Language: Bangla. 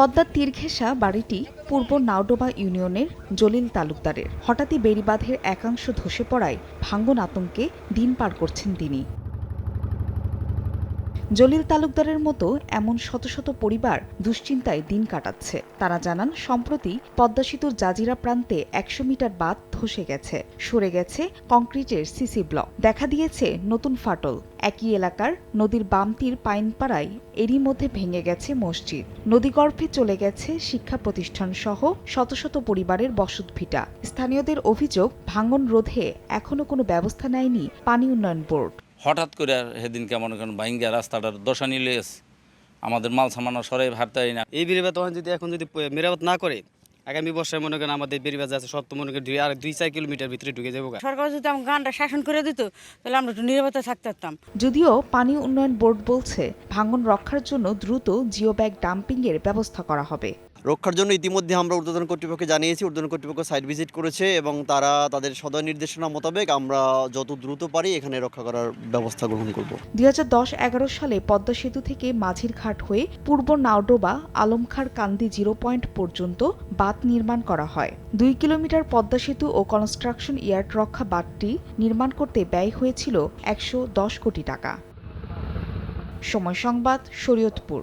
পদ্মার তীর ঘেঁষা বাড়িটি পূর্ব নাওডোবা ইউনিয়নের জলিল তালুকদারের। হঠাৎই বেড়িবাঁধের একাংশ ধসে পড়ায় ভাঙ্গন আতঙ্কে দিন পার করছেন তিনি। জলিল তালুকদারের মতো এমন শত শত পরিবার দুশ্চিন্তায় দিন কাটাচ্ছে। তারা জানান, সম্প্রতি পদ্মা সেতুর জাজিরা প্রান্তে একশো মিটার বাঁধ ধসে গেছে। সরে গেছে কংক্রিটের সিসি ব্লক। দেখা দিয়েছে নতুন ফাটল। একই এলাকার নদীর বাম তীর পাইনপাড়ায় এরই মধ্যে ভেঙে গেছে মসজিদ। নদীগর্ভে চলে গেছে শিক্ষা প্রতিষ্ঠান সহ শত শত পরিবারের বসতভিটা। স্থানীয়দের অভিযোগ, ভাঙন রোধে এখনও কোনো ব্যবস্থা নেয়নি পানি উন্নয়ন বোর্ড। হঠাৎ করে আর সেদিন কেমন কেন ভাঙ্গা রাস্তাটার দশা নিলে আমাদের মাল সামানো সরাই ভাবতাই না। এই বেরিবাদ তখন যদি এখন যদি মেরামত না করে আগামী বর্ষায় মনে করেন আমাদের বেরিবাদ আছে সব তো মনে করেন দুই আর দুই চার কিলোমিটার ভিতরে ঢুকে যাব সরকার যদি আমার গানটা শাসন করে দিত তাহলে আমরা একটু নিরাপত্তা থাকতে পারতাম। যদিও পানি উন্নয়ন বোর্ড বলছে ভাঙন রক্ষার জন্য দ্রুত জিও ব্যাগ ডাম্পিংয়ের ব্যবস্থা করা হবে। রক্ষার জন্য ইতিমধ্যে আমরা ঊর্ধ্বতন কর্তৃপক্ষকে জানিয়েছি। ঊর্ধ্বতন কর্তৃপক্ষ সাইট ভিজিট করেছে এবং তারা তাদের সদয় নির্দেশনা মোতাবেক আমরা যত দ্রুত পারি এখানে রক্ষা করার ব্যবস্থা গ্রহণ করব। দুই হাজার সালে পদ্মা সেতু থেকে মাঝির ঘাট হয়ে পূর্ব নাওডোবা, আলমখার কান্দি জিরো পয়েন্ট পর্যন্ত বাঁধ নির্মাণ করা হয়। দুই কিলোমিটার পদ্মা সেতু ও কনস্ট্রাকশন ইয়ার্ড রক্ষা বাঁধটি নির্মাণ করতে ব্যয় হয়েছিল একশো দশ কোটি টাকা। সময় সংবাদ, শরীয়তপুর।